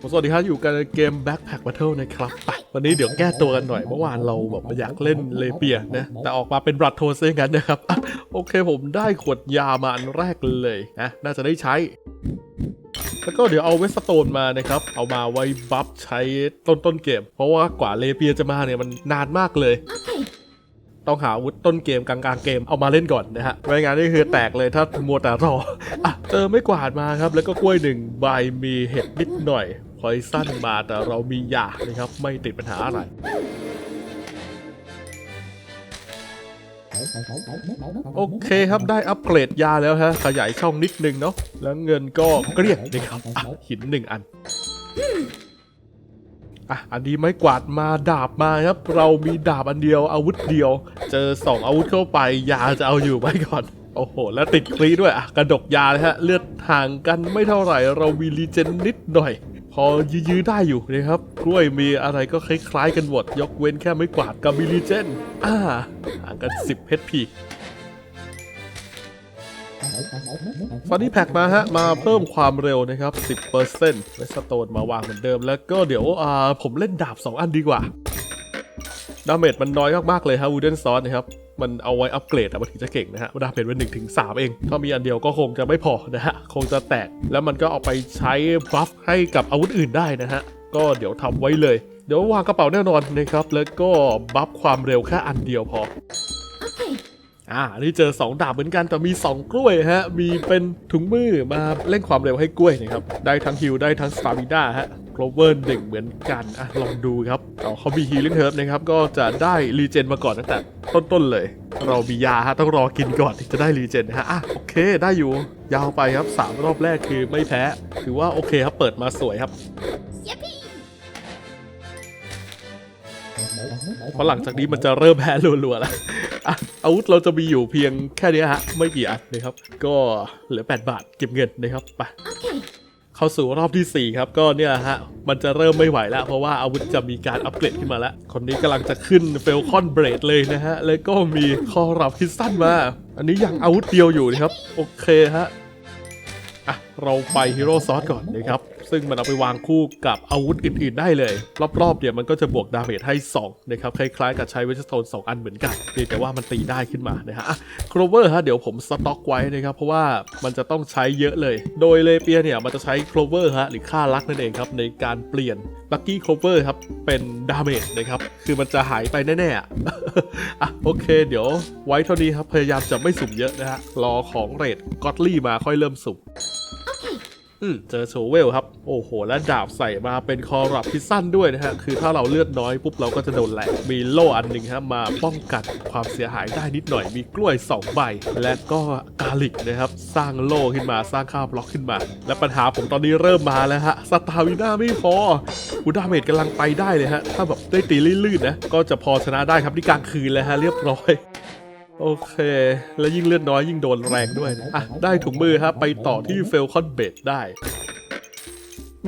สวัสดีครับอยู่กันในเกม Backpack Battle นะครับไปวันนี้เดี๋ยวแก้ตัวกันหน่อย เมื่อวานเราแบบอยากเล่นเลเปียนะ แต่ออกมาเป็นบรัดโทซะอย่างนั้นนะครับอะโอเคผมได้ขวดยามาอันแรกเลยนะน่าจะได้ใช้ แล้วก็เดี๋ยวเอาเวสโตนมานะครับ เอามาไว้บัฟใช้ต้นต้นเกม เพราะว่ากว่าเลเปียจะมาเนี่ยมันนานมากเลย ต้องหาอาวุธต้นเกมกลางๆเกมเอามาเล่นก่อนนะฮะไม่งั้นนี่คือแตกเลยถ้ามัวแต่รออะเจอไม่กวาดมาครับ แล้วก็กล้วยหนึ่งใบมีเห็ดนิดหน่อย พอยสั้นมาแต่เรามียานะครับไม่ติดปัญหาอะไรโอเคครับได้อัปเกรดยาแล้วฮะขยายช่องนิดนึงเนาะแล้วเงินก็เกลี้ยงนะครับหินหนึ่งอันอะอันนี้ไม้กวาดมาดาบมาครับ เรามีดาบอันเดียวอาวุธเดียว เจอสองอาวุธเข้าไปยาจะเอาอยู่ไว้ก่อน โอ้โห แล้วติดคลีด้วยอะกระดกยาเลยฮะ เลือดห่างกันไม่เท่าไหร่ เรามีรีเจนนิดหน่อย พอยื้อๆได้อยู่นะครับกล้วยมีอะไรก็คล้ายๆกันหมด ยกเว้นแค่ไม้กวาดกับมีรีเจนอ่าห่างกัน 10 HP ฟันนี่แพ็กมาฮะ มาเพิ่มความเร็วนะครับ 10%เวสโตนมาวางเหมือนเดิม แล้วก็เดี๋ยวอ่าผมเล่นดาบ 2 อันดีกว่า ดาเมจมันน้อยมากๆเลยฮะวูเดนซอสนะครับ มันเอาไว้อัปเกรดอะมันถึงจะเก่งนะฮะดาเมจเป็นหนึ่งถึงสามเอง ถ้ามีอันเดียวก็คงจะไม่พอนะฮะ คงจะแตก แล้วมันก็เอาไปใช้บัฟให้กับอาวุธอื่นได้นะฮะ ก็เดี๋ยวทำไว้เลย เดี๋ยววางกระเป๋าแน่นอนนะครับ แล้วก็บัฟความเร็วแค่อันเดียวพอ อ่าอันนี่เจอ 2 ดาบเหมือนกันแต่มี 2 กล้วยฮะ มีเป็นถุงมือมาเล่นความเร็วให้กล้วยนะครับ ได้ทั้งฮิลได้ทั้งสตามิน่าฮะโคลเวอร์หนึ่งเหมือนกัน อะ ลองดูครับเอาเขามีฮีลิ่งเฮิร์บนะครับ ก็จะได้รีเจนมาก่อนตั้งแต่ต้นๆเลย เรามียาฮะ ต้องรอกินก่อนถึงจะได้รีเจนนะฮะ อะ โอเค ได้อยู่ ยาวไปครับ 3 รอบแรกคือไม่แพ้ ถือว่าโอเคครับ เปิดมาสวยครับเพ เพราะหลังจากนี้มันจะเริ่มแพ้รัวๆแล้วอะอาวุธเราจะมีอยู่เพียงแค่นี้ฮะ ไม่กี่อันนะครับ ก็เหลือ 8 บาทเก็บเงินนะครับไปเข้าสู่รอบทีสี่ 4 ครับก็เนี่ยฮะ มันจะเริ่มไม่ไหวแล้ว เพราะว่าอาวุธจะมีการอัปเกรดขึ้นมาแล้ว คนนี้กำลังจะขึ้นเฟลคอนเบรดเลยนะฮะ แล้วก็มีคอรับพิซซันมา อันนี้ยังอาวุธเดียวอยู่นะครับ โอเคฮะอะเราไปฮีโร่ซอสก่อนนะครับ ซึ่งมันเอาไปวางคู่กับอาวุธอื่นๆได้เลย รอบๆเนี่ยมันก็จะบวกดาเมจให้2นะครับคล้ายๆกับใช้เวสโตน2 อันเหมือนกันเพียงแต่ว่ามันตีได้ขึ้นมานะฮะโครเวอร์ฮะเดี๋ยวผมสต็อกไว้นะครับเพราะว่ามันจะต้องใช้เยอะเลย โดยเลเปียเนี่ยมันจะใช้โครเวอร์ฮะหรือค่าลักนั่นเองครับในการเปลี่ยนลัคกี้โครเวอร์ครับเป็นดาเมจนะครับคือมันจะหายไปแน่ๆอะอะโอเค เดี๋ยวไว้เท่านี้ครับพยายามจะไม่สุ่มเยอะนะฮะรอของเรทก็อตลี่มาค่อยเริ่มสุ่ม อืมเจอโชเวลครับ โอ้โห และดาบใส่มาเป็นคอรับพิซซันด้วยนะฮะ คือถ้าเราเลือดน้อยปุ๊บเราก็จะโดนแหลก มีโล่อันหนึ่งฮะมาป้องกันความเสียหายได้นิดหน่อย มีกล้วย 2 ใบ และก็กาลิกนะครับ สร้างโล่ขึ้นมา สร้างข้าวบล็อกขึ้นมา และปัญหาผมตอนนี้เริ่มมาแล้วฮะ สตาวิน่าไม่พออูดาเมจกำลังไปได้เลยฮะ ถ้าแบบได้ตีลื่นๆนะ ก็จะพอชนะได้ครับที่กลางคืนแล้วฮะ เรียบร้อย โอเค แล้วยิ่งเลือดน้อยยิ่งโดนแรงด้วยนะอะได้ถุงมือครับ ไปต่อที่เฟลคอนเบดได้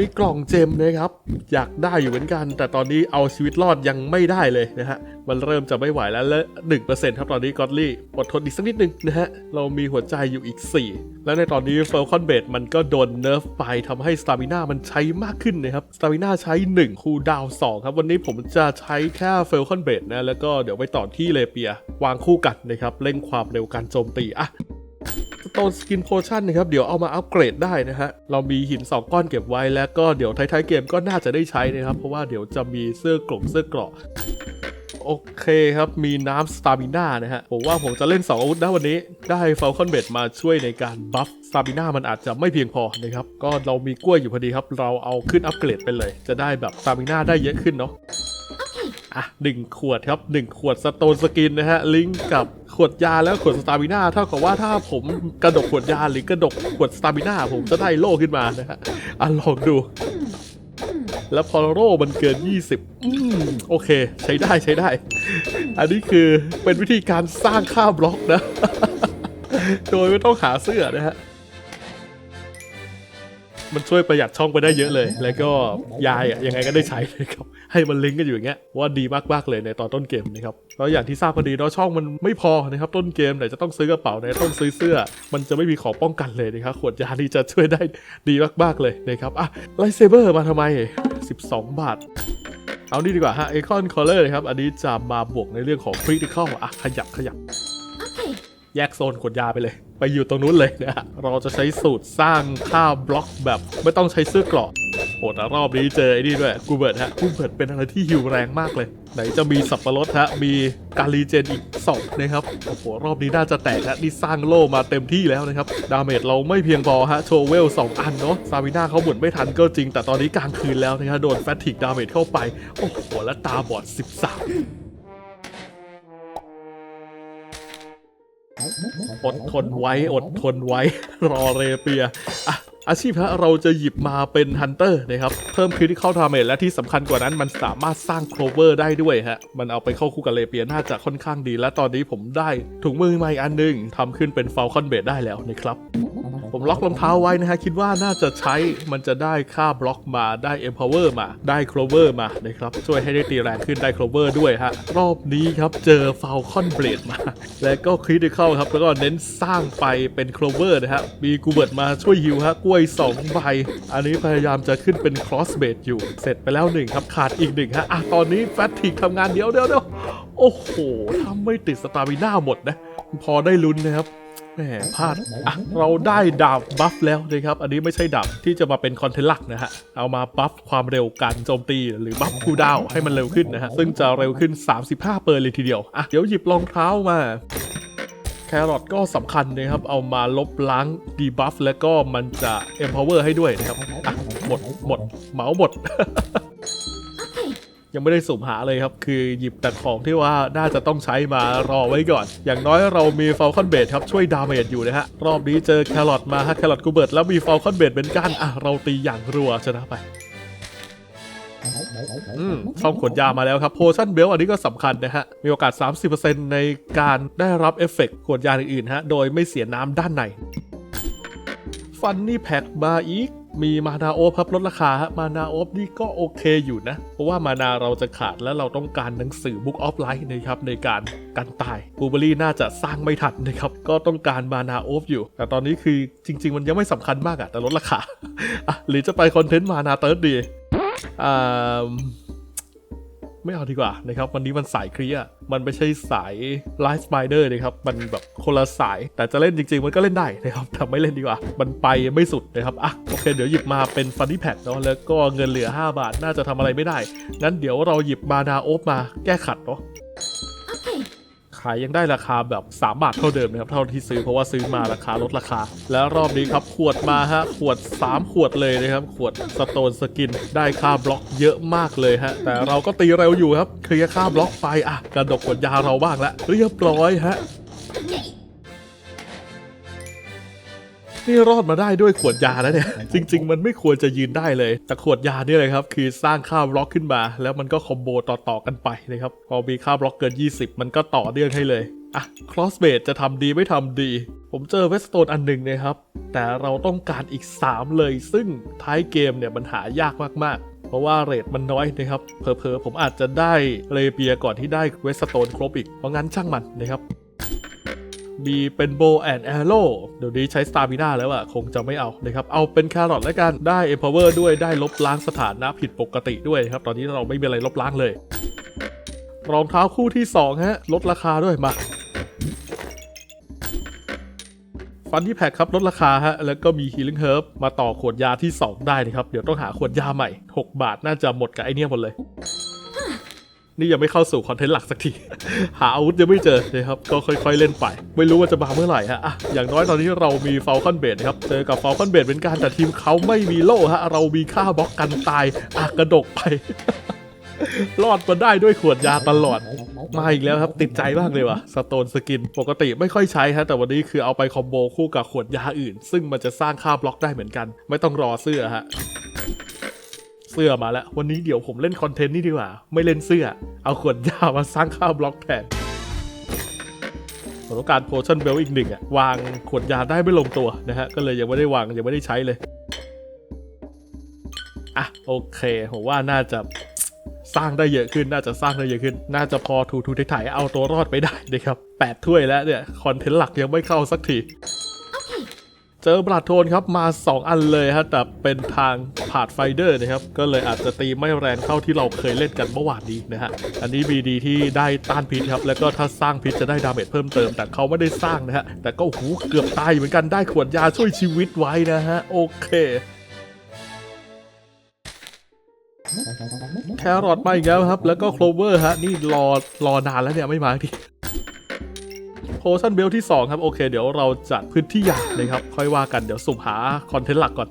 มีกล่องเจมนะครับ อยากได้อยู่เหมือนกัน แต่ตอนนี้เอาชีวิตรอดยังไม่ได้เลยนะฮะ มันเริ่มจะไม่ไหวแล้วและหนึ่งเปอร์เซ็นต์ครับตอนนี้กอตลี่อดทนอีกสักนิดนึงนะฮะ เรามีหัวใจอยู่อีก 4 และในตอนนี้เฟลคอนเบดมันก็โดนเนิร์ฟไปทำให้สตามิน่ามันใช้มากขึ้นนะครับสตามิน่าใช้ 1 คูดาวน์2ครับ วันนี้ผมจะใช้แค่เฟลคอนเบดนะแล้วก็เดี๋ยวไปต่อที่เลเปีย วางคู่กันนะครับเร่งความเร็วการโจมตีอะ โตนสกินโพชั่นนะครับ เดี๋ยวเอามาอัปเกรดได้นะฮะ เรามีหิน 2 ก้อนเก็บไว้แล้วก็เดี๋ยวท้ายๆเกมก็น่าจะได้ใช้นะครับ เพราะว่าเดี๋ยวจะมีเสื้อกลมเสื้อเกราะโอเคครับ มีน้ำสตามิน่านะฮะ ผมว่าผมจะเล่น 2 อาวุธนะวันนี้ ได้ฟ a ลคอนเบดมาช่วยในการบัฟสตามิน่ามันอาจจะไม่เพียงพอนะครับ ก็เรามีกล้วยอยู่พอดีครับ เราเอาขึ้นอัปเกรดไปเลย จะได้แบบสตามิน่าได้เยอะขึ้นเนาะอะหนึ่งขวดครับหนึ่งขวดสโตนสกินนะฮะ ลิงก์กับข วดยาแล้วขวดสตามิน่าเท่ากับว่าถ้าผมกระดกขวดยาหรือกระดกขวดสตามิน่าผมจะได้โล่ขึ้นมานะฮะอะลองดู แล้วพอโล่มันเกิน 20อืมโอเค ใช้ได้ใช้ได้ อันนี้คือเป็นวิธีการสร้างค่าบล็อกนะ โดยไม่ต้องหาเสื้อนะฮะ มันช่วยประหยัดช่องไปได้เยอะเลย แล้วก็ยายอะยังไงก็ได้ใช้เลยครับ ให้มันลิงก์กันอยู่อย่างเงี้ยว่าดีมากๆเลยในตอนต้นเกมนะครับแล้วอย่างที่ทราบพอดีเนาะช่องมันไม่พอนะครับต้นเกมไหนจะต้องซื้อกระเป๋าไหนต้องซื้อเสื้อ มันจะไม่มีของป้องกันเลยนะครับขวดยานี่จะช่วยได้ดีมากๆเลยนะครับอะไลท์เซเบอร์มาทำไม 12 บาทเอานี่ดีกว่าฮะเอคอนคอลเลอร์นะครับอันนี้จะมาบวกในเรื่องของ critical อะขยับขยับ แยกโซนขวดยาไปเลย ไปอยู่ตรงนู้นเลยนะเราจะใช้สูตรสร้างค่าบล็อกแบบไม่ต้องใช้เสื้อกราะโหดนะรอบนี้เจอไอ้นี่ด้วยกูเบิร์ตฮะกูเบิร์ตเป็นอะไรที่หิวแรงมากเลย ไหนจะมีสับปะรดฮะมีการีเจนอีกสองนะครับโอ้โหรอบนี้น่าจะแตกฮะนี่สร้างโล่มาเต็มที่แล้วนะครับดาเมจเราไม่เพียงพอฮะโชว์เวลสองอันเนาะซาวิน่าเขาหมุนไม่ทันก็จริง แต่ตอนนี้กลางคืนแล้วนะครับโดนแฟตติกดาเมจเข้าไปโอ้โหแล้วตาบอด 13 อดทนไว้ อดทนไว้ รอเรเปียอะ อาชีพฮะเราจะหยิบมาเป็นฮันเตอร์นะครับ เพิ่มคริติคอลดาเมจและที่สำคัญกว่านั้นมันสามารถสร้างโคลเวอร์ได้ด้วยฮะ มันเอาไปเข้าคู่กับเรเปียน่าจะค่อนข้างดี และตอนนี้ผมได้ถุงมือใหม่อันหนึงทำขึ้นเป็นฟ a ลคอนเบดได้แล้วนะครับผมล็อกรองเท้าไว้นะฮะ คิดว่าน่าจะใช้มันจะได้ค่าบล็อกมาได้ empower มาได้ clover มานะครับ ช่วยให้ได้ตีแรงขึ้นได้ clover ด้วยฮะ รอบนี้ครับเจอ falcon blade มา และก็ critical ครับ แล้วก็เน้นสร้างไปเป็น clover นะฮะ มีกูเบิร์ตมาช่วยฮิวฮะกล้วย2 ใบ อันนี้พยายามจะขึ้นเป็น cross b a d อยู่ เสร็จไปแล้วหนึ่งครับ ขาดอีกหนึ่งฮะ อะ ตอนนี้ fatigue ทำงานเดียวเดียวเดียวโอ้โหถ้าไม่ติดสตาร์บิน่าหมดนะ พอได้ลุ้นนะครับแหมพลาดอะเราได้ดาบบัฟแล้วนะครับ อันนี้ไม่ใช่ดาบที่จะมาเป็นคอนเทนต์หลักนะฮะ เอามาบัฟความเร็วการโจมตีหรือบัฟคูดาวให้มันเร็วขึ้นนะฮะ ซึ่งจะเร็วขึ้น 35เปอร์เลยทีเดียว อะ เดี๋ยวหยิบรองเท้ามา แครอทก็สำคัญนะครับ เอามาลบล้างดีบัฟแล้วก็มันจะ empower ให้ด้วยนะครับอะหมดหมดเหมาหมด ยังไม่ได้สุ่มหาเลยครับ คือหยิบแต่ของที่ว่าน่าจะต้องใช้มารอไว้ก่อน อย่างน้อยเรามีฟ a ลคอนเบดครับ ช่วยดาเมจอยู่นะฮะ รอบนี้เจอแครอทมาฮะแครอทกูเบิร์ตแล้วมีฟ a ลคอนเบดเป็นก้านอะเราตีอย่างรัวชนะไป อืมช่องขนยามาแล้วครับโพชั่นเบลอันนี้ก็สำคัญนะฮะ มีโอกาส 30%ในการได้รับเอฟเฟกต์ขวดยาอื่นๆฮะ โดยไม่เสียน้ำด้านใน ฟันนี่แพ็กมาอีกมีมานาโอฟครับลดราคาฮะมานาโอฟนี่ก็โอเคอยู่นะ เพราะว่ามานาเราจะขาดและเราต้องการหนังสือ Book of Light นะครับในการกันตายบูเบอรี่น่าจะสร้างไม่ทันนะครับ ก็ต้องการมานาโอฟอยู่ แต่ตอนนี้คือจริง ๆ มันยังไม่สำคัญมากอะแต่ลดราคาหรือจะไปคอนเทนต์มานาเติร์ดดี ไม่เอาดีกว่านะครับ วันนี้มันสายเคลียร์มันไม่ใช่สายไลฟ์สไปเดอร์นะครับ มันแบบคนละสาย แต่จะเล่นจริง ๆ มันก็เล่นได้นะครับแต่ไม่เล่นดีกว่า มันไปไม่สุดนะครับ อะ โอเค เดี๋ยวหยิบมาเป็นฟันนี่แพดเนาะแล้วก็เงินเหลือ 5 บาท น่าจะทำอะไรไม่ได้ งั้นเดี๋ยวเราหยิบมานาโอฟมาแก้ขัดเนาะ ขายยังได้ราคาแบบ 3 บาทเท่าเดิมนะครับเท่าที่ซื้อเพราะว่าซื้อมาราคาลดราคา แล้วรอบนี้ครับขวดมาฮะขวด 3 ขวดเลยนะครับ ขวดสโตนสกินได้ค่าบล็อกเยอะมากเลยฮะแต่เราก็ตีเร็วอยู่ครับเคลียร์ค่าบล็อกไปอะกระดกขวดยาเราบ้างแล้วเรียบร้อยฮะ นี่รอดมาได้ด้วยขวดยาแล้วเนี่ย จริง ๆ มันไม่ควรจะยืนได้เลย แต่ขวดยาเนี่ยเลยครับ คือสร้างค่าบล็อกขึ้นมา แล้วมันก็คอมโบต่อๆกันไปนะครับ พอมีค่าบล็อกเกิน 20 มันก็ต่อเนื่องให้เลย อะครอสเบดจะทำดีไม่ทำดี ผมเจอเวสโตนอันหนึ่งนะครับ แต่เราต้องการอีก 3 เลย ซึ่งท้ายเกมเนี่ยมันหายากมากๆ เพราะว่าเรทมันน้อยนะครับเพอๆผมอาจจะได้เลเปียก่อนที่ได้เวสโตนครบอีก เพราะงั้นช่างมันนะครับ มีเป็นโบแอนแอโร่เดี๋ยวนี้ใช้สตาร์บิน่าแล้วอะคงจะไม่เอานะครับ เอาเป็นแครอทแล้วกันได้เอ Empower ด้วยได้ลบล้างสถานะผิดปกติด้วยครับ ตอนนี้เราไม่มีอะไรลบล้างเลย รองเท้าคู่ที่ 2 ฮะ ลดราคาด้วยมาฟันที่แพ็คครับลดราคาฮะแล้วก็มี Healing Herb มาต่อขวดยาที่ 2 ได้นะครับ เดี๋ยวต้องหาขวดยาใหม่ 6 บาทน่าจะหมดกับไอเนี้ยหมดเลย นี่ยังไม่เข้าสู่คอนเทนต์หลักสักที หาอาวุธยังไม่เจอนะครับ ก็ค่อยๆเล่นไป ไม่รู้ว่าจะมาเมื่อไหร่ฮะอะอย่างน้อยตอนนี้เรามีเฟลคอนเบดนะครับ เจอกับเฟลคอนเบดเป็นการแต่ทีมเขาไม่มีโล่ฮะ เรามีค่าบล็อกกันตายอะกระดกไป รอดมาได้ด้วยขวดยาตลอด มาอีกแล้วครับติดใจมากเลยว่ะสโตนสกิน ปกติไม่ค่อยใช้ฮะแต่วันนี้คือเอาไปคอมโบคู่กับขวดยาอื่น ซึ่งมันจะสร้างค่าบล็อกได้เหมือนกัน ไม่ต้องรอเสื้อฮะ เสื้อมาแล้ว วันนี้เดี๋ยวผมเล่นคอนเทนต์นี่ดีกว่า ไม่เล่นเสื้อ เอาขวดยามาสร้างค่าบล็อกแทนผมต้องการโพชั่นเบลอีกหนึ่งอะวางขวดยาได้ไม่ลงตัวนะฮะ ก็เลยยังไม่ได้วางยังไม่ได้ใช้เลย อะโอเคผมว่าน่าจะสร้างได้เยอะขึ้น น่าจะสร้างได้เยอะขึ้น น่าจะพอทูทูถ่ายเอาตัวรอดไปได้นะครับแปดถ้วยแล้วเนี่ย คอนเทนต์หลักยังไม่เข้าสักที เจอบลัดโทนครับมา 2 อันเลยฮะแต่เป็นทางผาดไฟเดอร์นะครับ ก็เลยอาจจะตีไม่แรงเท่าที่เราเคยเล่นกันเมื่อวานนี้นะฮะ อันนี้มีดีที่ได้ต้านพิษครับ แล้วก็ถ้าสร้างพิษจะได้ดาเมจเพิ่มเติม แต่เขาไม่ได้สร้างนะฮะ แต่ก็โอ้โหเกือบตายเหมือนกันได้ขวดยาช่วยชีวิตไว้นะฮะ โอเคแครอทมาอีกแล้วครับ แล้วก็โคลเวอร์ฮะนี่รอรอนานแล้วเนี่ยไม่มาที โพชั่นเบลที่ 2 ครับ โอเค เดี๋ยวเราจัดพื้นที่ใหญ่นะครับ ค่อยว่ากันเดี๋ยวสุ่มหาคอนเทนต์หลักก่อน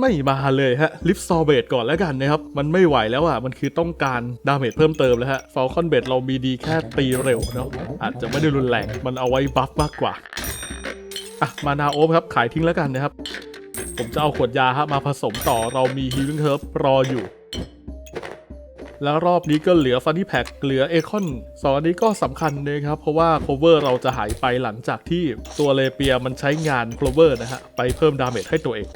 ไม่มาเลยฮะ ลิฟซอเบตก่อนแล้วกันนะครับ มันไม่ไหวแล้วอะ มันคือต้องการดาเมจเพิ่มเติมแล้วฮะฟอลคอนเบตเรามีดีแค่ตีเร็วเนาะอาจจะไม่ได้รุนแรงมันเอาไว้บัฟมากกว่าอะมานาโอฟครับ ขายทิ้งแล้วกันนะครับ ผมจะเอาขวดยาฮะมาผสมต่อเรามีฮีลิ่งเฮิร์บรออยู่ แล้วรอบนี้ก็เหลือฟันนี่แพ็กเหลือเอคอนสองอันนี้ก็สำคัญนะครับ เพราะว่าโคเวอร์เราจะหายไปหลังจากที่ตัวเลเปียมันใช้งานโคเวอร์นะฮะ ไปเพิ่มดาเมจให้ตัวเอง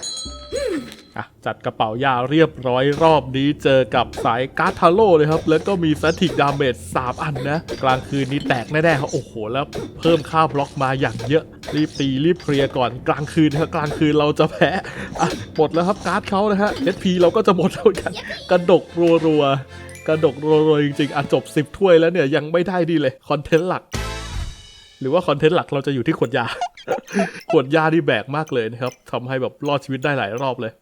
อะจัดกระเป๋ายาเรียบร้อยรอบนี้เจอกับสายการ์ดทาโร่เลยครับ แล้วก็มีแฟติกดาเมจ3อันนะ กลางคืนนี้แตกแน่ๆครับโอ้โห แล้วเพิ่มค่าบล็อกมาอย่างเยอะ รีบตีรีบเคลียร์ก่อนกลางคืนนะครับกลางคืนเราจะแพ้อะหมดแล้วครับการ์ดเขานะฮะ SP เราก็จะหมดแล้วเหมือนกันกระดกรัวๆ กระดกรัวๆจริงๆอะจบ10ถ้วยแล้วเนี่ยยังไม่ได้ดีเลยคอนเทนต์หลัก หรือว่าคอนเทนต์หลักเราจะอยู่ที่ขวดยา ขวดยาที่แบกมากเลยนะครับทำให้แบบรอดชีวิตได้หลายรอบเลย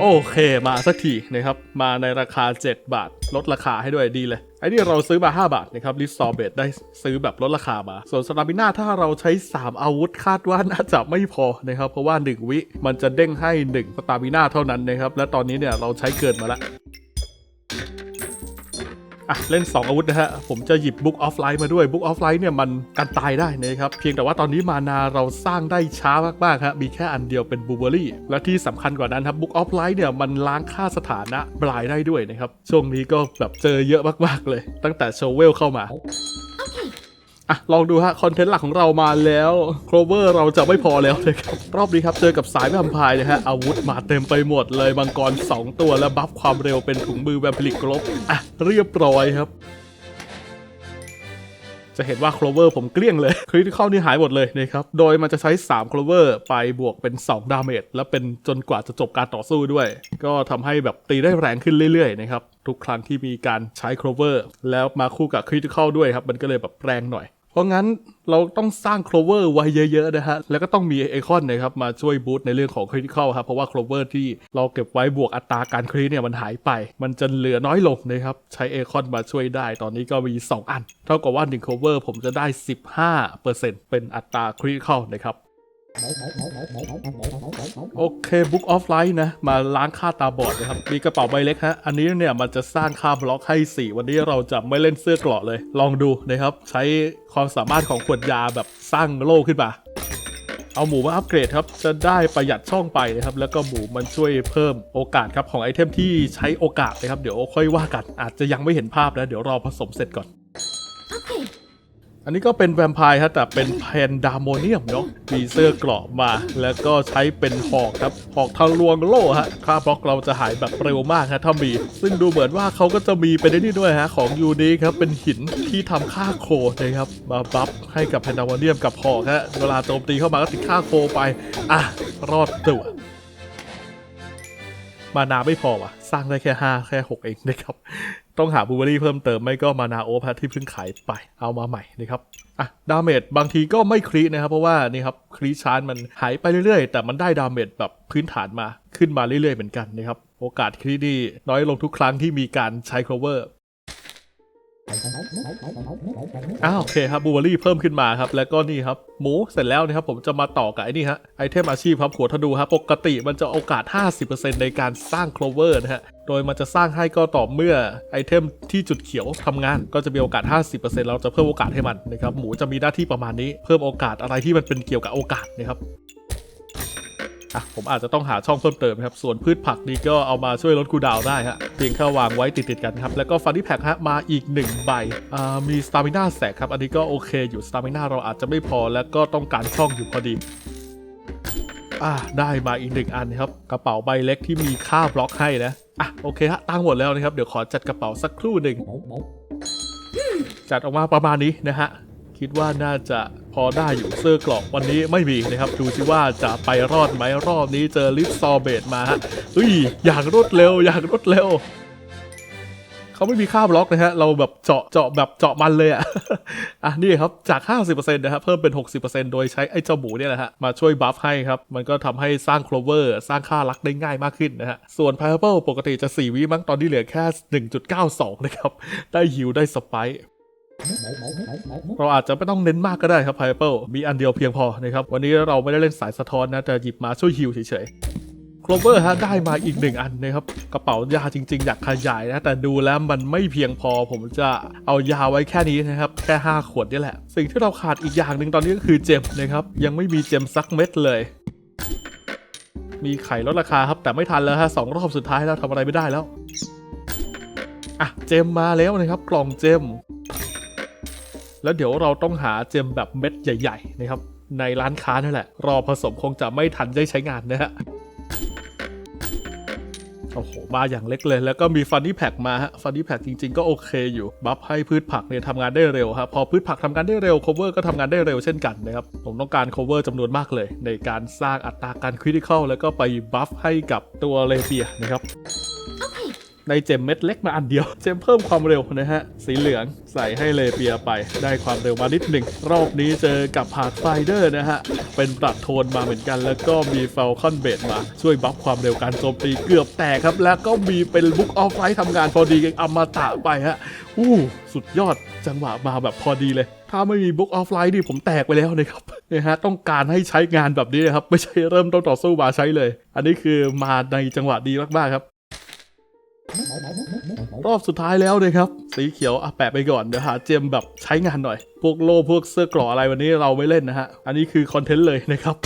โอเคมาสักทีนะครับ มาในราคา 7 บาท ลดราคาให้ด้วยดีเลย ไอ้นี่เราซื้อมา 5 บาทนะครับลิสซอเบตได้ซื้อแบบลดราคามา ส่วนสตามิน่าถ้าเราใช้ 3 อาวุธคาดว่าน่าจะไม่พอนะครับ เพราะว่า 1 วิมันจะเด้งให้ 1 สตามิน่าเท่านั้นนะครับ และตอนนี้เนี่ยเราใช้เกินมาแล้ว อะเล่น 2 อาวุธนะฮะ ผมจะหยิบ Book of Light มาด้วย Book of Light เนี่ยมันกันตายได้นะครับ เพียงแต่ว่าตอนนี้มานาเราสร้างได้ช้ามากๆครับมีแค่อันเดียวเป็นบูเบอรี่ และที่สำคัญกว่านั้นครับ Book of Light เนี่ยมันล้างค่าสถานะบลายได้ด้วยนะครับ ช่วงนี้ก็แบบเจอเยอะมากๆเลย ตั้งแต่โชเวลเข้ามา อะลองดูฮะคอนเทนต์หลักของเรามาแล้วโครเวอร์เราจะไม่พอแล้วนะครับรอบนี้ครับเจอกับสายแวมไพร์นะฮะอาวุธมาเต็มไปหมดเลยมังกร 2 ตัวแล้วบัฟความเร็วเป็นถุงมือแวมพลิกกรบอะเรียบร้อยครับ จะเห็นว่าโคลเวอร์ผมเกลี้ยงเลยคริติคอลนี่หายหมดเลยนะครับโดยมันจะใช้3โคลเวอร์ไปบวกเป็น 2 ดาเมจและเป็นจนกว่าจะจบการต่อสู้ด้วย ก็ทำให้แบบตีได้แรงขึ้นเรื่อยๆนะครับทุกครั้งที่มีการใช้โคลเวอร์แล้วมาคู่กับคริติคอลด้วยครับมันก็เลยแบบแรงหน่อย ราะงั้นเราต้องสร้างโคลเวอร์ไว้เยอะๆนะฮะ แล้วก็ต้องมีไอคอนนะครับมาช่วยบูตในเรื่องของคริติคอลครับ เพราะว่าโคลเวอร์ที่เราเก็บไว้บวกอัตราการคริเนี่ยมันหายไป มันจะเหลือน้อยลงนะครับ ใช้ไอคอนมาช่วยได้ ตอนนี้ก็มี 2 อัน เท่ากับว่า1โคลเวอร์ผมจะได้ 15%เป็นอัตราคริติคอลนะครับ โอเค Book of Light นะ มาล้างค่าตาบอดนะครับ มีกระเป๋าใบเล็กฮะ อันนี้เนี่ยมันจะสร้างค่าบล็อกให้ 4 วันนี้เราจะไม่เล่นเสื้อกราะเลย ลองดูนะครับ ใช้ความสามารถของขวดยาแบบสร้างโล่ขึ้นมาเอาหมูมาอัปเกรดครับ จะได้ประหยัดช่องไปนะครับ แล้วก็หมูมันช่วยเพิ่มโอกาสครับของไอเทมที่ใช้โอกาสนะครับ เดี๋ยวค่อยว่ากัน อาจจะยังไม่เห็นภาพนะ เดี๋ยวรอผสมเสร็จก่อน อันนี้ก็เป็นแวมไพร์ครับแต่เป็นแพนดามเนียมเนาะมีเสื้อเกราะมา แล้วก็ใช้เป็นหอกครับหอกทะลวงโล่ฮะค่าบล็อกเราจะหายแบบเร็วมากฮะถ้ามี ซึ่งดูเหมือนว่าเขาก็จะมีเป็นไอ้นี่ด้วยฮะของยูนิครับเป็นหินที่ทำค่าโคนะครับมาบัฟให้กับแพนดามเนียมกับหอกฮะเวลาโจมตีเข้ามาก็ติดค่าโคไปอะรอดตัวมานาไม่พอว่ะ สร้างได้แค่ 5 แค่ 6 เองนะครับ ต้องหาบูเบอรี่เพิ่มเติมไม่ก็มานาโอพที่เพิ่งขายไปเอามาใหม่นะครับอะดาเมจบางทีก็ไม่ครีนะครับ เพราะว่านี่ครับครีชาร์มันหายไปเรื่อยๆ แต่มันได้ดาเมจแบบพื้นฐานมาขึ้นมาเรื่อยๆเหมือนกันนะครับ โอกาสครีดีน้อยลงทุกครั้งที่มีการใช้โคเว อ้าวโอเคครับบูเบอรี่เพิ่มขึ้นมาครับ แล้วก็นี่ครับหมูเสร็จแล้วนะครับผมจะมาต่อกับไอ้นี่ฮะไอเทมอาชีพครับหัวธนูครับปกติมันจะโอกาส 50%ในการสร้างโคลเวอร์นะฮะโดยมันจะสร้างให้ก็ต่อเมื่อไอเทมที่จุดเขียวทำงานก็จะมีโอกาส 50%เราจะเพิ่มโอกาสให้มันนะครับหมูจะมีหน้าที่ประมาณนี้เพิ่มโอกาสอะไรที่มันเป็นเกี่ยวกับโอกาสนะครับ อะผมอาจจะต้องหาช่องเพิ่มเติมครับ ส่วนพืชผักนี่ก็เอามาช่วยลดคูลดาวน์ได้ฮะ เพียงแค่วางไว้ติดๆกันครับ แล้วก็ฟันที่แพ็กฮะมาอีก 1 ใบ อ่า มีสตามิน่าแสกครับ อันนี้ก็โอเคอยู่สตามิน่าเราอาจจะไม่พอแล้วก็ต้องการช่องอยู่พอดีอ่าได้มาอีกหนึ่งอันครับ กระเป๋าใบเล็กที่มีค่าบล็อกให้นะ อะโอเคฮะตั้งหมดแล้วนะครับ เดี๋ยวขอจัดกระเป๋าสักครู่หนึ่งจัดออกมาประมาณนี้นะฮะ คิดว่าน่าจะ พอได้อยู่เสื้อกรอกวันนี้ไม่มีนะครับ ดูสิว่าจะไปรอดไหมรอบนี้เจอลิฟซอเบตมาฮะเฮ้ยอยากรวดเร็วอยากรวดเร็วเขาไม่มีค่าบล็อกนะฮะ เราแบบเจาะเจาะแบบเจาะมันเลยอะอะนี่ครับ จาก 50%นะครับเพิ่มเป็น 60%โดยใช้ไอ้เจ้าหมูเนี่ยแหละฮะ มาช่วยบัฟให้ครับ มันก็ทำให้สร้างโคลเวอร์ สร้างค่ารักได้ง่ายมากขึ้นนะฮะ ส่วน p i r a b l e ปกติจะ 4 วิมั้งตอนนี้เหลือแค่ 1.92 นะครับ ได้ฮิวได้สไป เราอาจจะไม่ต้องเน้นมากก็ได้ครับ Pineapple มีอันเดียวเพียงพอนะครับ วันนี้เราไม่ได้เล่นสายสะท้อนนะ แต่หยิบมาช่วยฮิวเฉยๆ Clover ฮะได้มาอีกหนึ่งอันนะครับ กระเป๋ายาจริงๆ อยากขยายนะ แต่ดูแล้วมันไม่เพียงพอ ผมจะเอายาไว้แค่นี้นะครับ แค่ 5 ขวดนี่แหละ สิ่งที่เราขาดอีกอย่างหนึ่งตอนนี้ก็คือเจมนะครับ ยังไม่มีเจมสักเม็ดเลยมีไข่ลดราคาครับแต่ไม่ทันแล้วฮะสองรอบสุดท้ายแล้วทำอะไรไม่ได้แล้วอะเจมมาแล้วนะครับกล่องเจม แล้วเดี๋ยวเราต้องหาเจมแบบเม็ดใหญ่ๆนะครับในร้านค้านั่นแหละ รอผสมคงจะไม่ทันได้ใช้งานนะฮะโอ้โหมาอย่างเล็กเลย แล้วก็มีฟันนี่แพ็กมาฮะฟันนี่แพ็กจริง ๆ ก็โอเคอยู่ บัฟให้พืชผักเนี่ยทำงานได้เร็วครับพอพืชผักทำงานได้เร็ว cover ก็ทำงานได้เร็วเช่นกันนะครับ ผมต้องการ cover จำนวนมากเลย ในการสร้างอัตราการ critical แล้วก็ไปบัฟให้กับตัวเลเปียนะครับ ในเจมเม็ดเล็กมาอันเดียว เจมเพิ่มความเร็วนะฮะ สีเหลืองใส่ให้เลเปียไป ได้ความเร็วมานิดหนึ่ง รอบนี้เจอกับพาดไฟเดอร์นะฮะ เป็นปรัดโทนมาเหมือนกัน แล้วก็มีเฟลคอนเบดมา ช่วยบัฟความเร็วการโจมตีเกือบแตกครับ แล้วก็มีเป็นบุ๊กออฟไลท์ทำงานพอดีกับอมตะไปฮะ อู้สุดยอดจังหวะมาแบบพอดีเลยถ้าไม่มีบุ๊กออฟไลน์นี่ผมแตกไปแล้วนะครับนี่ยฮะต้องการให้ใช้งานแบบนี้นะครับ ไม่ใช่เริ่มต้นต่อสู้มาใช้เลย อันนี้คือมาในจังหวะดีมากๆครับ รอบสุดท้ายแล้วเลยครับ สีเขียวอะแปะไปก่อน เดี๋ยวหาเจมแบบใช้งานหน่อย พวกโล่พวกเสื้อกรออะไรวันนี้เราไม่เล่นนะฮะ อันนี้คือคอนเทนต์เลยนะครับ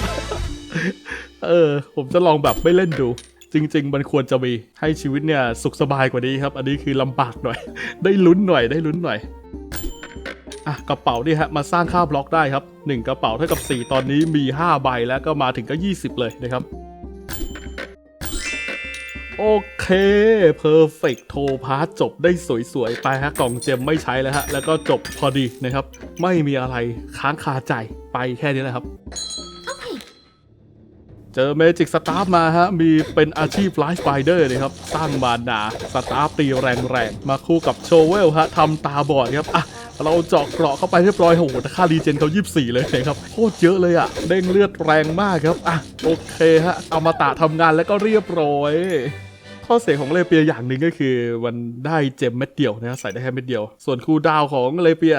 เออ ผมจะลองแบบไม่เล่นดู จริง ๆ มันควรจะมีให้ชีวิตเนี่ยสุขสบายกว่านี้ครับ อันนี้คือลำบากหน่อย ได้ลุ้นหน่อยได้ลุ้นหน่อยอะกระเป๋านี่ฮะมาสร้างค่าบล็อกได้ครับ 1 กระเป๋าเท่ากับ 4 ตอนนี้มี 5 ใบแล้วก็มาถึงก็ 20 เลยนะครับ โอ เคเพอร์เฟกโทพาร์จบได้สวยๆ ไปฮะ กล่องเจมไม่ใช้แล้วฮะ แล้วก็จบพอดีนะครับ ไม่มีอะไรค้างคาใจไปแค่นี้แหละครับ เจอเมจิกสตาร์ฟมาฮะ มีเป็นอาชีพไลฟ์ไฟเดอร์นะครับ สร้างบานดาสตาร์ฟตีแรงๆ มาคู่กับโชเวลฮะทำตาบอดครับอะเราเจาะเกราะเข้าไปเรียบร้อยโอ้โหแต่ค่ารีเจนเขา24 เลยนะครับโคตรเยอะเลยอะเด้งเลือดแรงมากครับ อะ โอเคฮะเอามาตะทำงานแล้วก็เรียบร้อย ข้อเสียของเลเปียอย่างหนึ่งก็คือมันได้เจมเม็ดเดียวนะใส่ได้แค่เม็ดเดียว ส่วนคูดาวของเลเปีย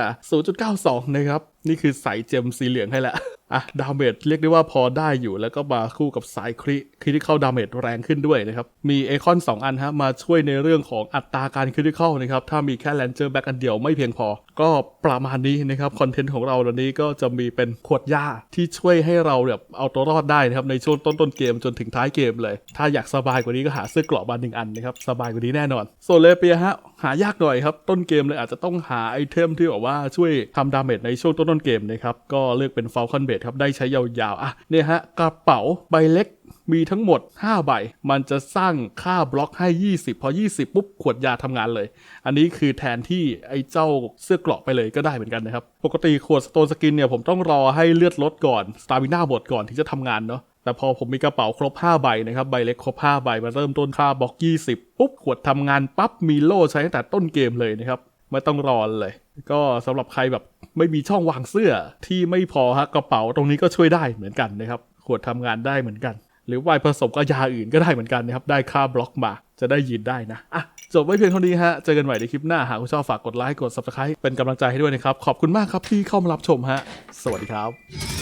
0.92 นะครับ นี่คือใส่เจมสีเหลืองให้แหละ อะดาเมจเรียกได้ว่าพอได้อยู่แล้วก็มาคู่กับสายคริคริที่เข้าดาเมจแรงขึ้นด้วยนะครับ มีเอคอน 2 อันฮะมาช่วยในเรื่องของอัตราการคริที่เข้านะครับ ถ้ามีแค่แลนเจอร์แบ็กอันเดียวไม่เพียงพอ ก็ประมาณนี้นะครับ คอนเทนต์ของเราวันนี้ก็จะมีเป็นขวดยาที่ช่วยให้เราแบบเอาตัวรอดได้นะครับ ในช่วงต้นต้นๆเกมจนถึงท้ายเกมเลย ถ้าอยากสบายกว่านี้ก็หาเสื้อเกราะมาหนึ่งอันนะครับสบายกว่านี้แน่นอนส่วนเลเปียฮะหายากหน่อยครับต้นเกมเลยอาจจะต้องหาไอเทมที่แบบว่าช่วยทำดาเมจในช่วงต้นต้นๆเกมนะครับก็เลือกเป็นฟ a ลคอนเบดครับได้ใช้ยาวๆอะเนี่ยฮะกระเป๋าใบเล็กมีทั้งหมด 5 ใบ มันจะสร้างค่าบล็อกให้ 20 พอ 20 ปุ๊บ ขวดยาทำงานเลย อันนี้คือแทนที่ไอ้เจ้าเสื้อกราะไปเลยก็ได้เหมือนกันนะครับ ปกติขวดสโตนสกินเนี่ย ผมต้องรอให้เลือดลดก่อน สตาร์วิน่าหมดก่อนถึงจะทำงานเนาะแต่พอผมมีกระเป๋าครบ 5 ใบนะครับ ใบเล็กครบ 5 ใบมาเริ่มต้นค่าบล็อก 20 ปุ๊บ ขวดทำงานปั๊บมีโล่ใช้ตั้งแต่ต้นเกมเลยนะครับไม่ต้องรอเลย ก็สำหรับใครแบบไม่มีช่องวางเสื้อที่ไม่พอฮะกระเป๋าตรงนี้ก็ช่วยได้เหมือนกันนะครับขวดทำงานได้เหมือนกัน หรือวายผสมกับยาอื่นก็ได้เหมือนกันนะครับได้ค่าบล็อกมาจะได้ยินได้นะอะจบไว้เพียงเท่านี้ฮะ เจอกันใหม่ในคลิปหน้า หากคุณชอบฝากกดไลค์ กด subscribe เป็นกำลังใจให้ด้วยนะครับ ขอบคุณมากครับที่เข้ามารับชมฮะ สวัสดีครับ